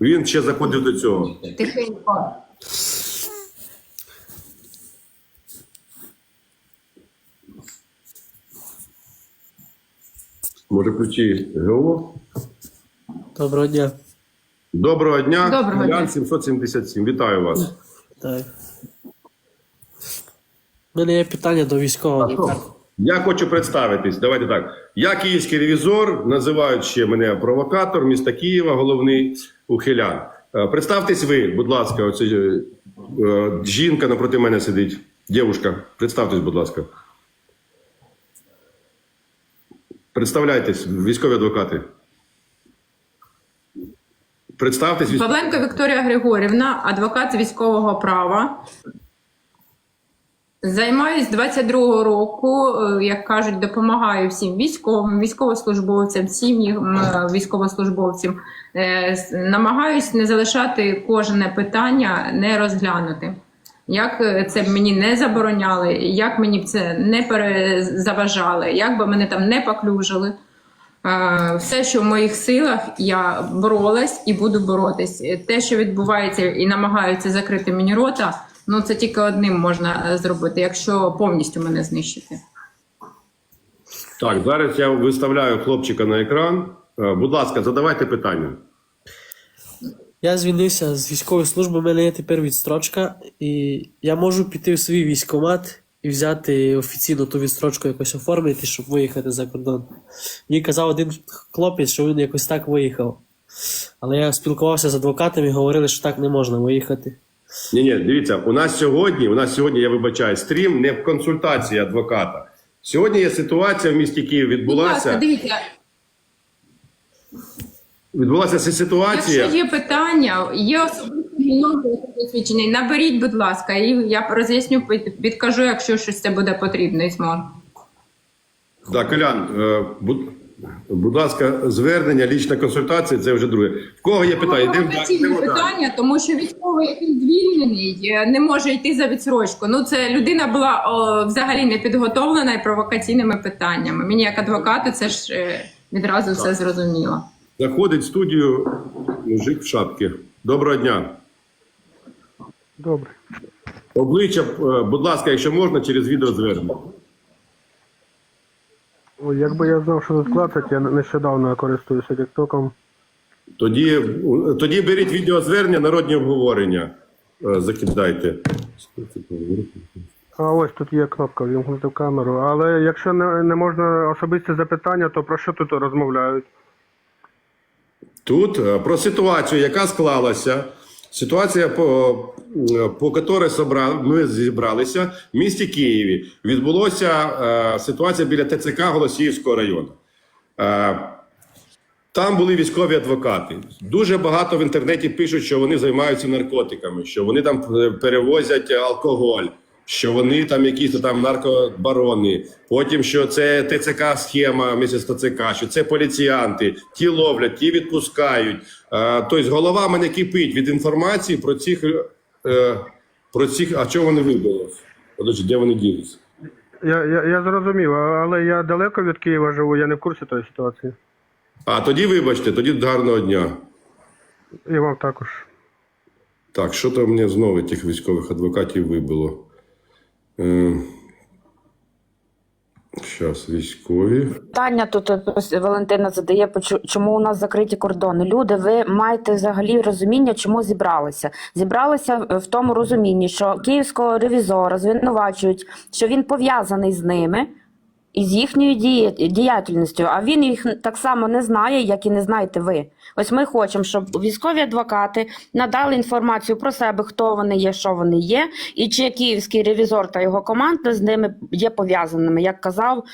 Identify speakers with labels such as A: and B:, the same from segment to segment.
A: Він ще заходив до цього.
B: Тихенько.
A: Може, ключі ГО?
C: Доброго дня.
A: Доброго дня.
B: Доброго дня.
A: Ян 777. Вітаю вас.
C: Так. У мене є питання до військового.
A: Я хочу представитись. Давайте так. Я київський ревізор, називають ще мене провокатор міста Києва, головний ухилян. Е, Представтесь ви, будь ласка, оце е, жінка напроти мене сидить. Дівушка, представтесь, будь ласка. Представляйтесь, військові адвокати. Представтесь, військові.
B: Павленко Вікторія Григорівна, адвокат військового права. Займаюсь 22-го року, е, як кажуть, допомагаю всім військовим, військовослужбовцям, сім'ям е, військовослужбовцям. Е, Намагаюсь не залишати кожне питання не розглянути. Як це б мені не забороняли, як мені це не перезаважали, як би мене там не поклюжили. Все, що в моїх силах, я боролась і буду боротись. Те, що відбувається і намагаються закрити мені рота, ну це тільки одним можна е, зробити, якщо повністю мене знищити.
A: Так, зараз я виставляю хлопчика на екран. Е, Будь ласка, задавайте питання.
C: Я звільнився з військової служби, у мене є тепер відстрочка, і я можу піти в свій військкомат і взяти офіційно ту відстрочку якось оформити, щоб виїхати за кордон. Мені казав один хлопець, що він якось так виїхав. Але я спілкувався з адвокатами і говорили, що так не можна виїхати.
A: Ні, ні, дивіться, у нас сьогодні, у нас сьогодні, я вибачаю, стрім не в консультації адвоката. Сьогодні є ситуація в місті Київ
B: Будь ласка,
A: відбулася.
B: дивіться,
A: Відбулася ця ситуація.
B: якщо є питання, є особисті посвідчення, наберіть, будь ласка, і я роз'ясню, підкажу, якщо щось це буде потрібно і зможу.
A: Так, Колян, е, будь, будь ласка, звернення, лічна консультація це вже друге. В кого є питання? Йдемо далі.
B: Провокаційне питання, тому що військовий, який звільнений, е, не може йти за відсрочку. Ну це людина була о, взагалі не підготовлена і провокаційними питаннями. Мені як адвокату це ж е, відразу все зрозуміло.
A: Заходить в студію мужик в шапці. Доброго дня.
D: Добре.
A: Обличчя, е, будь ласка, якщо можна, через відеозвернення.
D: Ой, якби я знав, що тут клацать, я нещодавно користуюся тіктоком.
A: Тоді, тоді беріть відеозвернення, народні обговорення. Е, Закидайте.
D: А ось тут є кнопка вімкнути камеру. Але якщо не, не можна особисті запитання, то про що тут розмовляють?
A: Тут е, про ситуацію, яка склалася. Ситуація, по, е, по собра... ми зібралися в місті Києві. відбулася е, ситуація біля ТЦК Голосіївського району. Е, там були військові адвокати. Дуже багато в інтернеті пишуть, що вони займаються наркотиками, що вони там е, перевозять алкоголь, що вони там якісь там наркобарони. Потім що це ТЦК схема місяць ТЦК, що це поліціянти, ті ловлять, ті відпускають. Е, Тобто голова мене кипить від інформації про цих е, про цих. А чого вони вибили? Подожди, де вони ділися?
D: Я, я, я зрозумів, але я далеко від Києва живу, я не в курсі тої ситуації.
A: А тоді, вибачте, тоді гарного дня.
D: І вам також.
A: Так, що там мені знову тих військових адвокатів вибило? Е, Зараз, військові.
E: Питання тут е, Валентина задає, чому у нас закриті кордони. Люди, ви маєте взагалі розуміння, чому зібралися. Зібралися в тому розумінні, що київського ревізора звинувачують, що він пов'язаний з ними і з їхньою діяльністю, а він їх так само не знає, як і не знаєте ви. Ось ми хочемо, щоб військові адвокати надали інформацію про себе, хто вони є, що вони є, і чи київський ревізор та його команда з ними є пов'язаними, як казав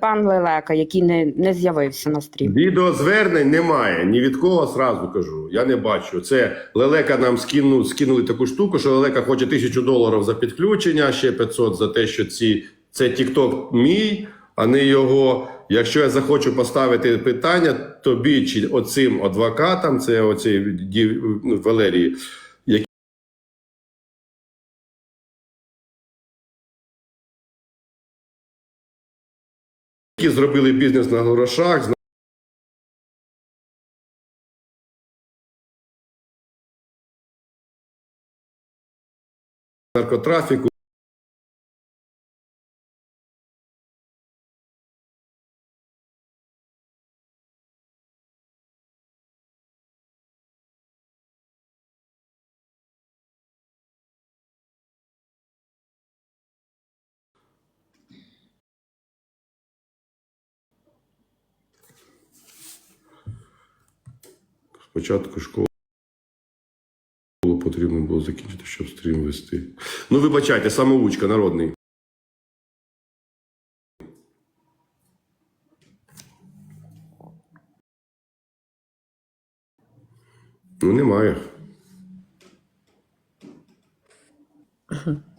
E: пан Лелека, який не, не з'явився на стрім.
A: Відеозвернень немає. Ні від кого зразу кажу. Я не бачу. Це Лелека нам скину, скинули таку штуку, що Лелека хоче тисячу доларів за підключення, ще 500 за те, що ці, це тікток мій, а не його. Якщо я захочу поставити питання тобі чи оцим адвокатам, це оцей ну, Валерії, які зробили бізнес на грошах. Наркотрафіку. Спочатку школу потрібно було закінчити, щоб стрім вести. Ну, вибачайте, самоучка народний. Ну, немає.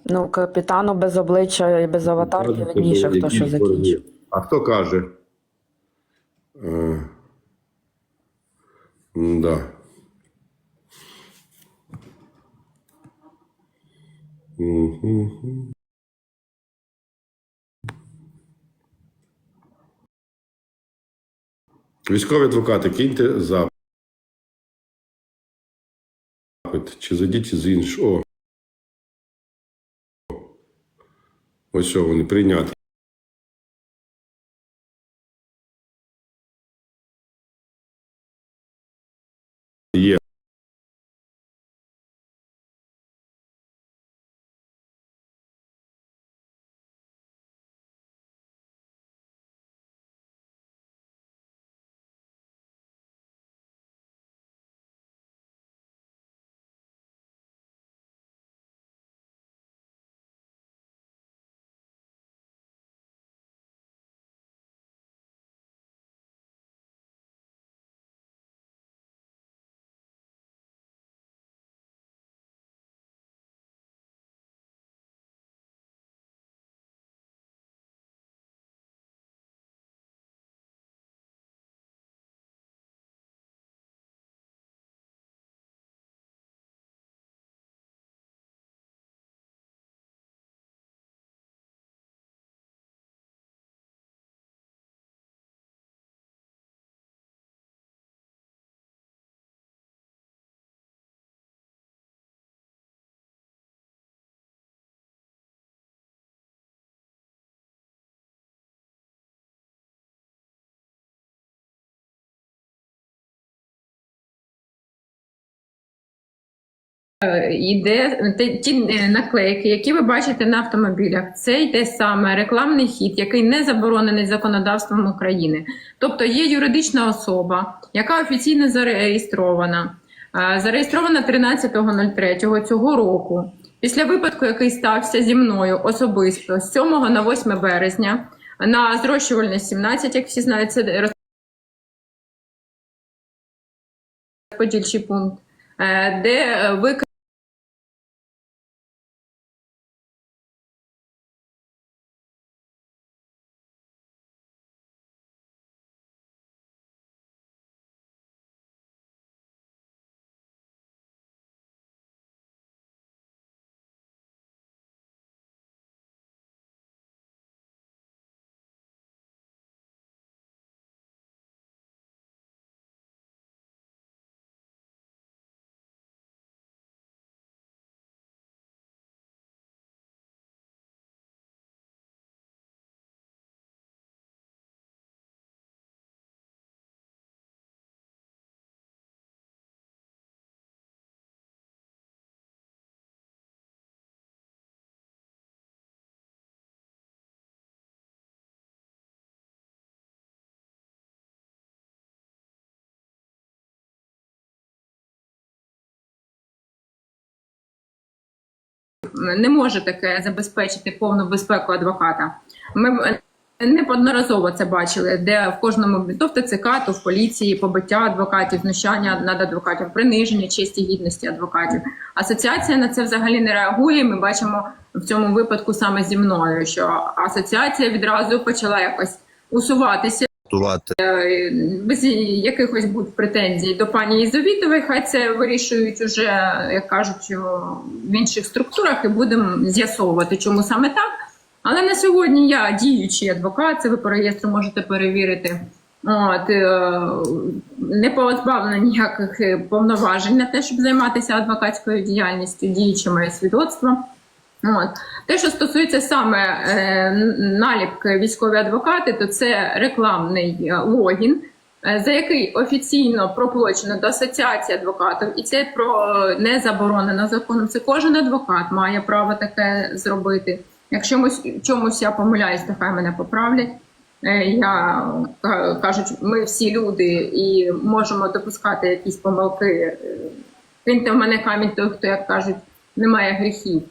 E: Ну, капітану без обличчя і без аватарки видніше, хто що закінчив.
A: А хто каже? Да. Мгм. Військові адвокати, киньте запит. Чи зайдіть з іншого. Ось що вони прийняти.
B: Йде те- ті е, наклейки, які ви бачите на автомобілях. Це йде саме рекламний хід, який не заборонений законодавством України. Тобто є юридична особа, яка офіційно зареєстрована, е, зареєстрована 13.03 цього року. Після випадку, який стався зі мною особисто з 7 на 8 березня на зрощувальне 17, як всі знають, це розподільчий пункт, е, де е, ви не може таке забезпечити повну безпеку адвоката. Ми неодноразово це бачили, де в кожному то в ТЦК, то в поліції побиття адвокатів, знущання над адвокатом, приниження честі гідності адвокатів. Асоціація на це взагалі не реагує. Ми бачимо в цьому випадку саме зі мною, що асоціація відразу почала якось усуватися
F: готувати.
B: без якихось будь претензій до пані Єзовітової, хай це вирішують уже, як кажуть, в інших структурах, і будемо з'ясовувати, чому саме так. Але на сьогодні я діючий адвокат, це ви по реєстру можете перевірити. От, е, не позбавлена ніяких е, повноважень на те, щоб займатися адвокатською діяльністю, діюче моє свідоцтво. От. Те, що стосується саме е, наліпки військові адвокати, то це рекламний е, логін, е, за який офіційно проплачено до асоціації адвокатів, і це про не заборонено законом. Це кожен адвокат має право таке зробити. Якщо мось- чомусь я помиляюсь, то хай мене поправлять. Е, Я ка- кажуть, ми всі люди і можемо допускати якісь помилки. Е, Киньте в мене камінь, той, хто як кажуть, немає гріхів.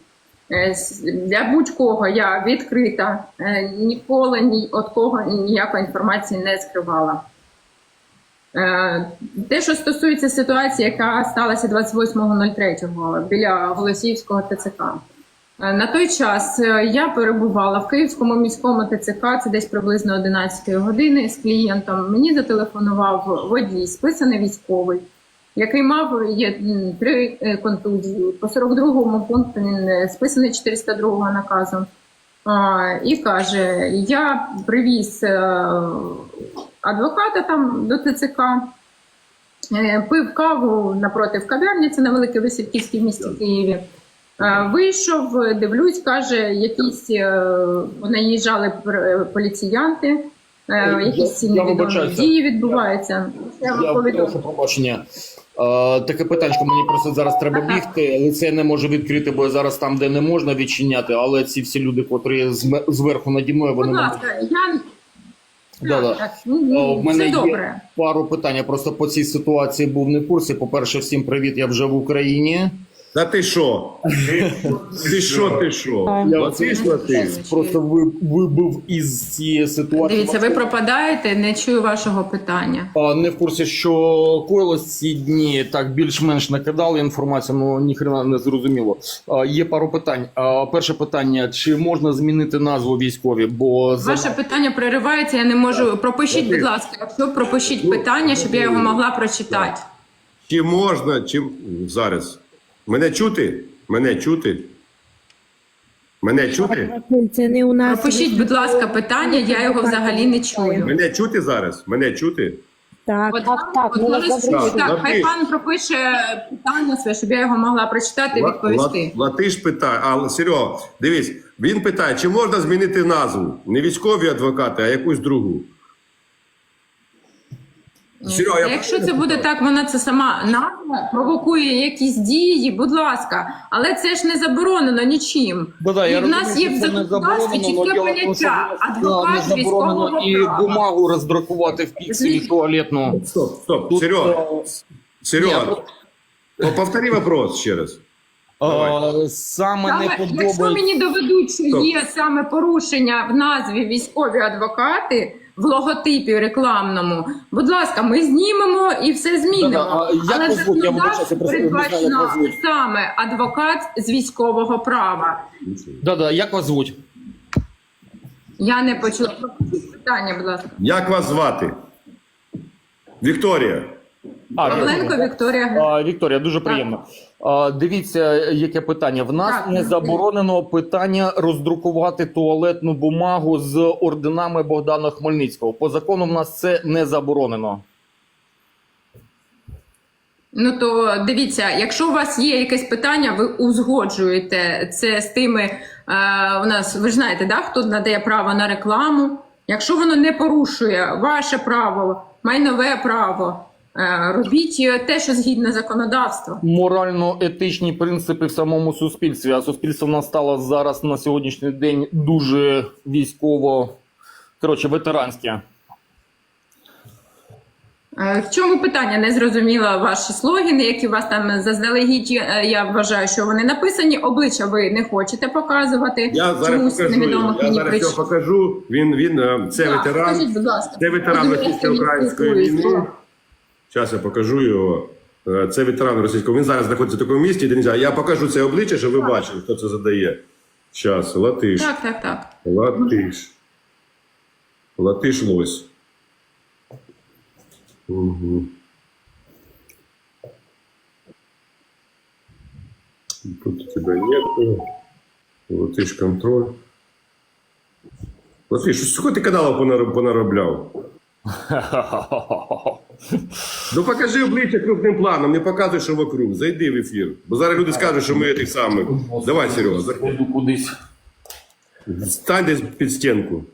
B: Е, Для будь-кого я відкрита, е, ніколи ні від кого ніякої інформації не скривала. Е, Те, що стосується ситуації, яка сталася 28.03 біля Голосіївського ТЦК. На той час я перебувала в Київському міському ТЦК, це десь приблизно 11 години з клієнтом. Мені зателефонував водій, списаний військовий, який мав є три е, контузії. По 42-му пункту він е, списаний 402 наказом. А, І каже: я привіз е, адвоката там до ТЦК. Пив каву напротив кав'ярні, це на Великій Висівківській в місті Києві. Вийшов, дивлюсь, каже, якісь наїжджали поліціянти, якісь ці
F: я
B: невідомі
F: вибачаюся.
B: дії відбуваються. Я
F: Я
B: повідомлю.
F: прошу пробачення. Е, таке питання, мені просто зараз треба бігти, але це я не можу відкрити, бо я зараз там, де не можна відчиняти, але ці всі люди, котрі зверху наді мною, вони
B: ласка, я ну,
F: О,
B: ну,
F: мене є
B: добре.
F: пару питань. Я просто по цій ситуації був не в курсі. По-перше, всім привіт, я вже в Україні.
A: Та ти що? Ти- що, ти що?
F: Я
A: Латиш, латиш.
F: просто ви- вибив із цієї ситуації.
B: Дивіться, ви пропадаєте, не чую вашого питання.
F: А, Не в курсі, що коїлось ці дні, так більш-менш накидали інформацію, але ніхрена не зрозуміло. А, Є пару питань. А, Перше питання: чи можна змінити назву військові? Бо за
B: Ваше питання переривається, я не можу. Пропишіть, будь ласка, якщо пропишіть питання, щоб я його могла прочитати.
A: Чи можна, чи зараз? Мене чути? Мене чути? Мене чути?
G: Це не у нас.
B: Пропишіть, будь ласка, питання, я його взагалі не чую.
A: Мене чути зараз? Мене чути?
G: Так.
B: От,
E: Так, так,
B: от
E: вас добре
A: чуємо.
B: так, хай пан пропише питання своє, щоб я його могла прочитати і
A: Ла-
B: відповісти.
A: Ла- Латиш питає, а Серега, дивись, він питає, чи можна змінити назву? Не військові адвокати, а якусь другу. Серега, я
B: Якщо це буде так, вона це сама назва провокує якісь дії, будь ласка, але це ж не заборонено нічим.
F: Да-да,
B: і
F: я
B: в нас
F: розумію,
B: є в
F: що це не
B: законодавстві
F: заборонено,
B: чітке
F: але що
B: поняття адвокат
F: да, не заборонено
B: військового
F: і
B: права.
F: бумагу роздрукувати в пікселі туалетну.
A: Стоп, стоп,
F: Тут,
A: Серега,
F: е,
A: Серега,
F: ні,
A: повтори вопрос ще раз.
F: а, Саме не
B: Саме, якщо
F: подобається.
B: мені доведуть, що є саме порушення в назві військові адвокати в логотипі рекламному, будь ласка, ми знімемо і все змінимо.
F: Да-да, а
B: Але
F: як
B: передбачено саме адвокат з військового права.
F: Да-да, як вас звуть?
B: Я не почула питання, будь ласка.
A: Як вас звати? Вікторія.
F: А,
B: Павленко Вікторія
F: А, Вікторія, дуже приємно. А, дивіться, яке питання. В нас
B: Так.
F: не заборонено питання роздрукувати туалетну бумагу з орденами Богдана Хмельницького. По закону в нас це не заборонено.
B: Ну то дивіться, якщо у вас є якесь питання, ви узгоджуєте це з тими. Е, у нас ви ж знаєте, да, хто надає право на рекламу. Якщо воно не порушує ваше право, майнове право, робіть те, що згідно законодавства.
F: Морально-етичні принципи в самому суспільстві. А суспільство в нас стало зараз на сьогоднішній день дуже військово, коротше, ветеранське.
B: Е, В чому питання? Не зрозуміла ваші слогіни, які у вас там заздалегідь. е, Я вважаю, що вони написані. Обличчя ви не хочете показати.
A: Я зараз
B: Чомусь
A: покажу.
B: невідомих
A: Я
B: мені
A: зараз його покажу. Він, він е, це
B: Так,
A: ветеран.
B: покажіть, будь ласка.
A: Це ветеран російсько-української війни. Зараз я покажу його. Е, Це ветеран російського. Він зараз знаходиться в такому місті, де нельзя. Я покажу це обличчя, щоб ви бачили, хто це задає. Зараз, Латиш.
B: Так, так, так.
A: Латиш. Латиш лось. Угу. Тут у тебя нет. Латиш контроль. Латиш, сколько ти каналів понаробляв? Ну покажи обличчя крупним планом, не показуй, що вокруг. Зайди в ефір. Бо зараз люди скажуть, що ми тих самих. Давай, Серега, заходь.
F: Кудись.
A: стань десь під стінку.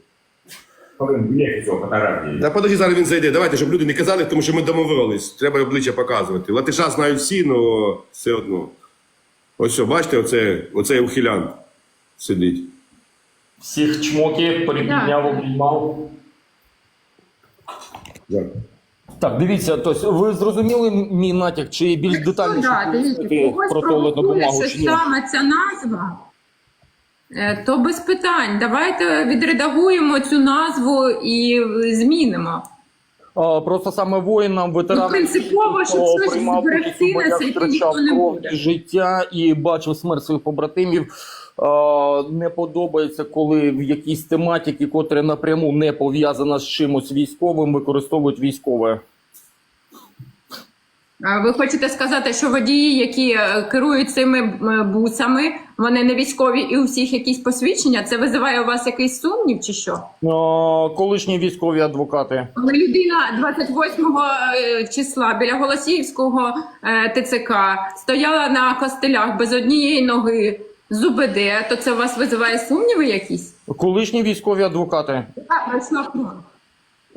A: Та подожди, зараз він зайде. Давайте, щоб люди не казали, тому що ми домовились. Треба обличчя показувати. Латиша знають всі, але все одно. Ось що, бачите, оце, оцей ухилянт сидить.
F: Всіх чмоки перепідняв, обіймав.
A: Дякую.
F: Так, дивіться, тобто ви зрозуміли мій натяк, чи більш детальніше
B: Ну, да, дивіться, когось
F: про туалетну бумагу
B: що
F: чи ні?
B: саме ця назва, е, то без питань. Давайте відредагуємо цю назву і змінимо.
F: А, просто саме воїнам, ветеранам,
B: Ну, принципово, щоб
F: хто
B: щось
F: приймав
B: зберегти
F: участь у боях,
B: на
F: втрачав
B: ніхто не
F: кров
B: буде.
F: і життя і бачив смерть своїх побратимів. Не подобається, коли в якійсь тематиці, котра напряму не пов'язана з чимось військовим, використовують військове.
B: Ви хочете сказати, що водії, які е, керують цими е, бусами, вони не військові і у всіх якісь посвідчення? Це визиває у вас якийсь сумнів чи що?
F: Колишні військові адвокати.
B: Людина 28 е, числа біля Голосіївського ТЦК стояла на костелях без однієї ноги з УБД, то це у вас визиває сумніви якісь?
F: Колишні військові адвокати.
B: А.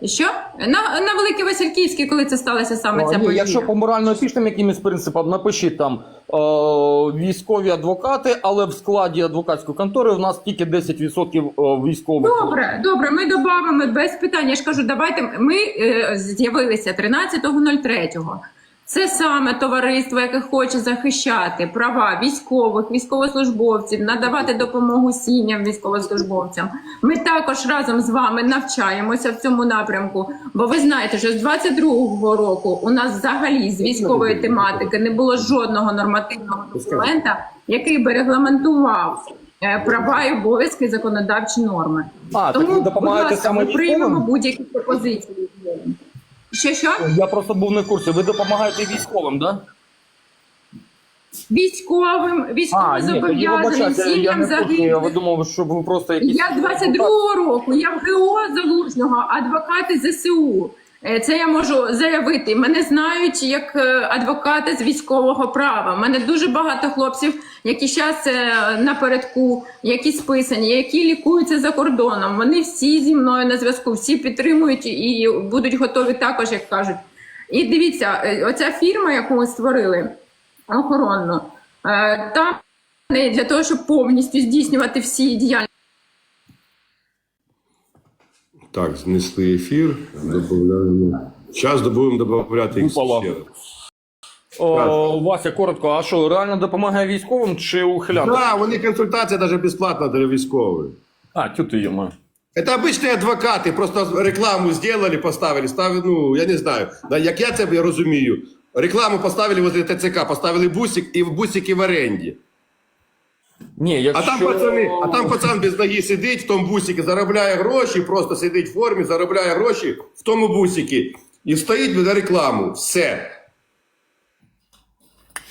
B: Що? На, на Великій Васильківській, коли це сталося саме
F: А,
B: ця
F: ні,
B: подія?
F: якщо по морально-етичним якимось принципам, напишіть там е, військові адвокати, але в складі адвокатської контори у нас тільки 10% е, військових.
B: Добре, добре, ми додамо без питань. Я ж кажу, давайте ми е, з'явилися 13.03. Це саме товариство, яке хоче захищати права військових, військовослужбовців, надавати допомогу сім'ям військовослужбовцям. Ми також разом з вами навчаємося в цьому напрямку. Бо ви знаєте, що з 22-го року у нас взагалі з військової тематики не було жодного нормативного документа, який би регламентував е, права і обов'язки законодавчі норми.
F: А, так
B: Тому,
F: ви
B: будь ласка,
F: саме
B: ми приймемо будь-які пропозиції. Що що?
F: Я просто був не в курсі. Ви допомагаєте військовим, так? Да?
B: Військовим,
F: А,
B: військовим зобов'язаним, сім'ям
F: загиблим. Я думав, що ви просто якісь...
B: Я 22-го року, я в ГО Залужного, адвокати ЗСУ. Е, Це я можу заявити. Мене знають як е, адвоката з військового права. Мене дуже багато хлопців, які зараз напередку, які списані, які лікуються за кордоном. Вони всі зі мною на зв'язку, всі підтримують і будуть готові також, як кажуть. І дивіться, е, оця фірма, яку ми створили, охоронну, е, там для того, щоб повністю здійснювати всі діяльності.
A: Так, знесли ефір, додаємо. Зараз будемо додати їх
F: Упала.
A: ще раз.
F: О, Вася, коротко, а що, реально допомагає військовим чи ухилянтам?
A: Да, у них консультація навіть безплатна для військових.
F: А, тю ти йому.
A: Это обычные адвокати, просто рекламу сделали, поставили, ставили, ну, я не знаю, да, як я це розумію. Рекламу поставили возле ТЦК, поставили бусик, і в бусики в оренді.
F: Ні,
A: А там пацани, а там пацан без ноги сидить в тому бусикі, заробляє гроші, просто сидить в формі, заробляє гроші в тому бусикі. І стоїть на рекламу. Все.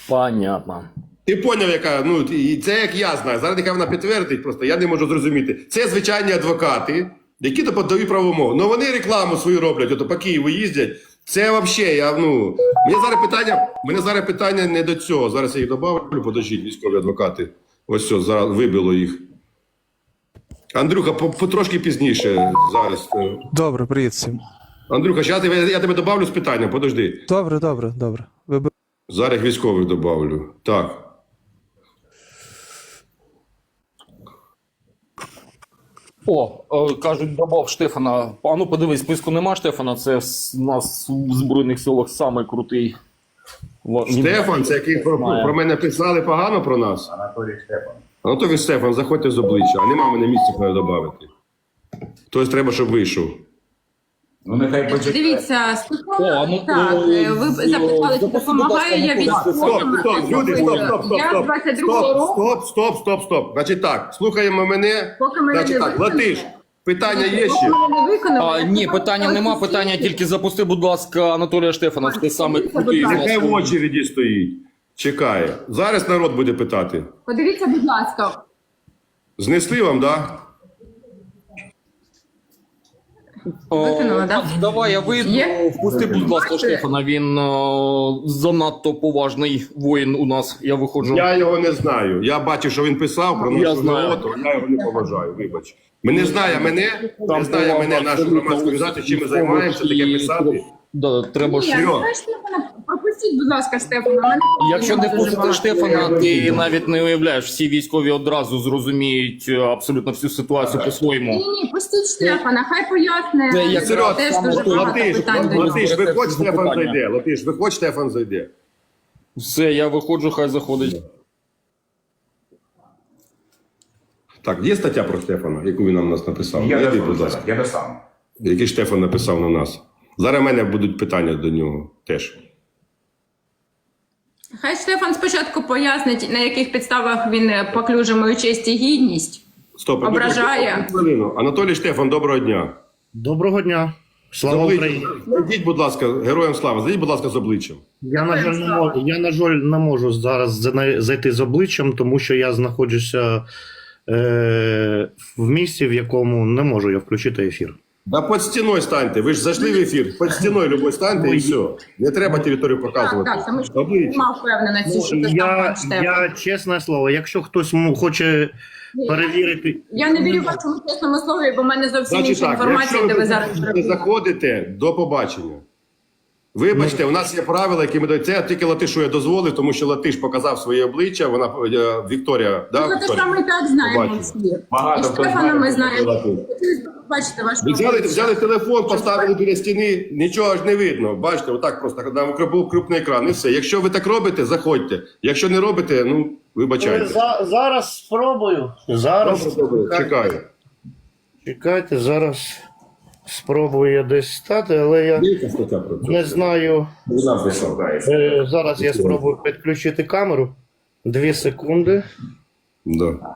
F: Понятно.
A: Ти поняв, яка, ну, і це як я знаю. Зараз нехай вона підтвердить, просто я не можу зрозуміти. Це звичайні адвокати, які то подають правомову. Ну вони рекламу свою роблять, ото по Києву їздять. Це взагалі, я, ну, мені зараз питання, мене зараз питання не до цього. Зараз я їх добавлю, подождіть, військові адвокати. Ось все, зараз вибило їх. Андрюха, по, по пізніше зараз. е.
H: Добре, привіт всім.
A: Андрюха, зараз я, я тебе добавлю з питанням, подожди.
H: Добре, добре, добре. Ви
A: Зараз військових добавлю. Так.
F: О, е, кажуть, добав Штефана. А ну подивись, списку нема Штефана, це у нас в Збройних силах самий крутий.
A: Стефан, це який про, про мене писали погано про нас.
G: Анатолій Штепан.
A: Анатолій Стефан, заходьте з обличчя, а нема мене місця куди додати. Хтось треба, щоб вийшов.
G: Ну нехай почекає.
B: Дивіться, стосовно
F: ну,
B: так,
F: е,
B: ви запитали, чи допомагаю я
F: ласка,
B: військовим.
A: Стоп, стоп, люди, стоп, стоп, стоп,
B: Я
A: стоп.
B: 22 року,
A: Стоп, стоп, стоп, стоп. Значить так, слухаємо мене.
B: поки мене
A: Значить
B: не
A: так,
B: виконали.
A: Латиш, питання є ще?
B: виконали,
F: А, ні, питання нема. Питання тільки запусти, будь ласка, Анатолія Штефана. Ти саме крутий.
A: Нехай в очереді стоїть. Чекає. Зараз народ буде питати.
B: Подивіться, будь ласка,
A: Знесли вам, так? Да?
B: Викинула, да?
F: Давай я вийду.
B: Є?
F: Впусти, будь ласка? Штефана. Він о, занадто поважний воїн у нас. Я виходжу.
A: Я його не знаю. Я бачив, що він писав про нашу
F: знаю.
A: роботу, я його не поважаю, вибач. Мене знає мене, не знає мене нашу громадську організацію, чим ми займаємося, таке писати.
F: Да, треба ж.
B: Штефана, пропустіть, будь ласка, Штефана. Мене
F: Якщо не пустити. Штефана, ти навіть не уявляєш, всі військові одразу зрозуміють е, абсолютно всю ситуацію по-своєму.
B: Ні, ні, пустіть Штефана, хай поясне.
F: Це я
B: Теж дуже багато
A: Латиш,
B: питань до нього.
A: Латиш, виходь,
F: питання.
A: зайде. Латиш, виходь, Стефан зайде.
F: Все, я виходжу, хай заходить.
A: Так, є стаття про Стефана, яку він нам нас написав?
G: Я
A: Найди,
G: достану
A: будь ласка.
G: я достану.
A: Який Штефан написав на нас. Зараз в мене будуть питання до нього теж.
B: Хай Штефан спочатку пояснить, на яких підставах він е, поклюже мою честь і гідність.
A: Стоп,
B: Ображає.
A: хвилину. Анатолій Штефан, доброго дня.
I: Доброго дня. Слава. Україні.
A: Зайдіть, будь ласка, героям слава, зайдіть, будь ласка, з обличчям.
I: Я на жаль не можу. Я на жаль не можу зараз зайти з обличчям, тому що я знаходжуся е, в місці, в якому не можу я включити ефір.
A: Да під стіною станьте. Ви ж зайшли в ефір. Під стіною любой станьте і все. Не треба територію показувати.
B: так, тому що
A: Обличчя.
B: нема впевненості, що це там
I: Я,
B: пан
I: я чесне слово, якщо хтось м- хоче перевірити.
B: Я не вірю вашому чесному слові, бо в мене зовсім
A: Значить
B: інша
A: так,
B: інформація,
A: якщо
B: де
A: ви
B: зараз зробили.
A: заходите, до побачення. Вибачте, у нас є правила, які ми даємо. Це тільки Латишу я дозволив, тому що Латиш показав своє обличчя. Вона е, Вікторія, да,
B: Ну, це
A: Вікторія?
B: ж ми і так знаємо всі.
G: Багато хто
B: Штефана
G: знає,
B: ми знаємо.
A: Латиш.
B: Бачите, ваш
A: взяли, взяли телефон, поставили біля стіни, нічого ж не видно. Бачите, отак просто був крупний екран. І все. Якщо ви так робите, заходьте. Якщо не робите, ну вибачайте.
I: За, зараз спробую. Зараз
A: добре, чекаю.
I: чекайте, зараз спробую я десь стати, але я не знаю. Е, зараз я спробую підключити камеру. Дві секунди.
A: Да.